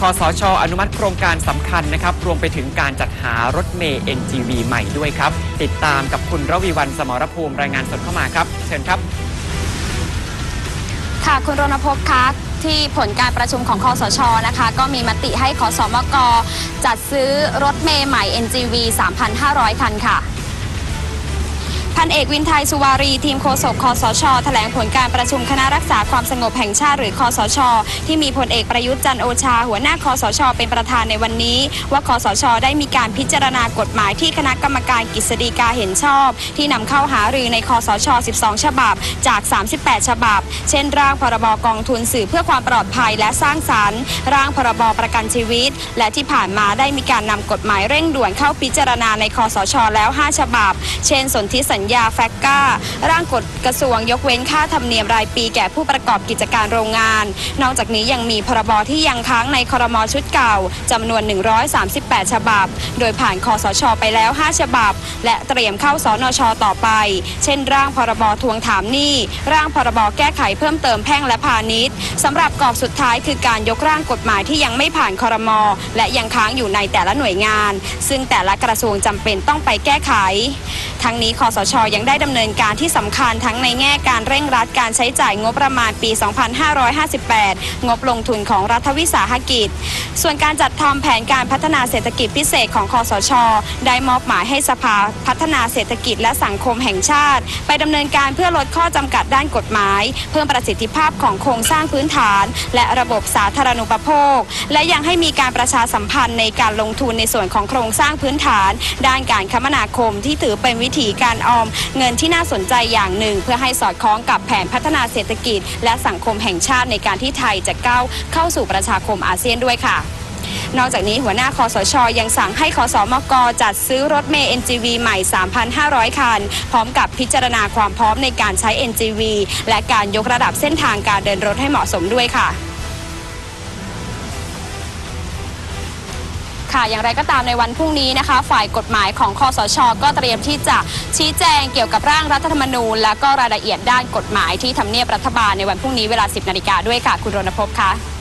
คอสชอนุมัติโครงการสำคัญนะครับ รวมไปถึงการจัดหารถเมย์ NGV ใหม่ด้วยครับ ติดตามกับคุณระวีวันสมรภูมิรายงานสดเข้ามาครับ เชิญครับ ค่ะคุณรณพบคะที่ผลการประชุมของคอสชนะคะ ก็มีมติให้ขอสมกจัดซื้อรถเมย์ใหม่ NGV 3,500 คันค่ะ พันเอกวินไทยสุวารี ทีมโฆษกคอสช แถลงผลการประชุมคณะรักษาความสงบแห่งชาติหรือคอสช ที่มีพลเอกประยุทธ์จันโอชา หัวหน้าคอสช เป็นประธานในวันนี้ ว่าคอสช ได้มีการพิจารณากฎหมายที่คณะกรรมการกฤษฎีกาเห็นชอบ ที่นำเข้าหารือในคอสช 12 ฉบับจาก 38 ฉบับ เช่น ร่างพรบกองทุนสื่อเพื่อความปลอดภัยและสร้างสรรค์ร่างพรบประกันชีวิต และที่ผ่านมาได้มีการนำกฎหมายเร่งด่วนเข้าพิจารณาในคอสช แล้ว 5 ฉบับ เช่น สนธิสัญญาแฟกการ่างกฎกระทรวงยกเว้นค่าธรรมเนียมรายปีแก่ผู้ประกอบกิจการโรงงาน นอกจากนี้ยังมีพรบที่ยังค้างในครมชุดเก่าจำนวน 138 ฉบับ โดยผ่านคอสชไปแล้ว 5 ฉบับ และเตรียมเข้าสนชต่อไป เช่น ร่างพรบทวงถามหนี้ ร่างพรบแก้ไขเพิ่มเติมแพ่งและพาณิชย์สำหรับกรอบสุดท้ายคือการยกร่างกฎหมายที่ยังไม่ผ่านครมและยังค้างอยู่ในแต่ละหน่วยงาน ซึ่งแต่ละกระทรวงจำเป็นต้องไปแก้ไขทั้งนี้คอสชยังได้ดำเนินการที่สำคัญทั้งในแง่การเร่งรัดการใช้จ่ายงบประมาณปี 2558 งบลงทุนของรัฐวิสาหกิจ ส่วนการจัดทำแผนการพัฒนาเศรษฐกิจพิเศษของคอสช ได้มอบหมายให้สภาพัฒนาเศรษฐกิจและสังคมแห่งชาติ ไปดำเนินการเพื่อลดข้อจำกัดด้านกฎหมาย เพิ่มประสิทธิภาพของโครงสร้างพื้นฐาน และระบบสาธารณูปโภค และยังให้มีการประชาสัมพันธ์ในการลงทุนในส่วนของโครงสร้างพื้นฐาน ด้านการคมนาคมที่ถือเป็นวิธีการออมเงินที่น่าสนใจอย่างหนึ่ง เพื่อให้สอดคล้องกับแผนพัฒนาเศรษฐกิจ และสังคมแห่งชาติในการที่ไทยจะก้าวเข้าสู่ประชาคมอาเซียนด้วยค่ะนอกจากนี้หัวหน้าคอสช ยังสั่งให้คอสมกจัดซื้อรถเมย์ NGV ใหม่ 3,500 คัน พร้อมกับพิจารณาความพร้อมในการใช้ NGV และการยกระดับเส้นทางการเดินรถให้เหมาะสมด้วยค่ะ ค่ะ อย่างไรก็ตามในวันพรุ่งนี้นะคะ ฝ่ายกฎหมายของคอสช ก็เตรียมที่จะชี้แจงเกี่ยวกับร่างรัฐธรรมนูญ และก็รายละเอียดด้านกฎหมายที่ทำเนียบรัฐบาลในวันพรุ่งนี้เวลา 10นาฬิกาด้วยค่ะ คุณรณพบค่ะ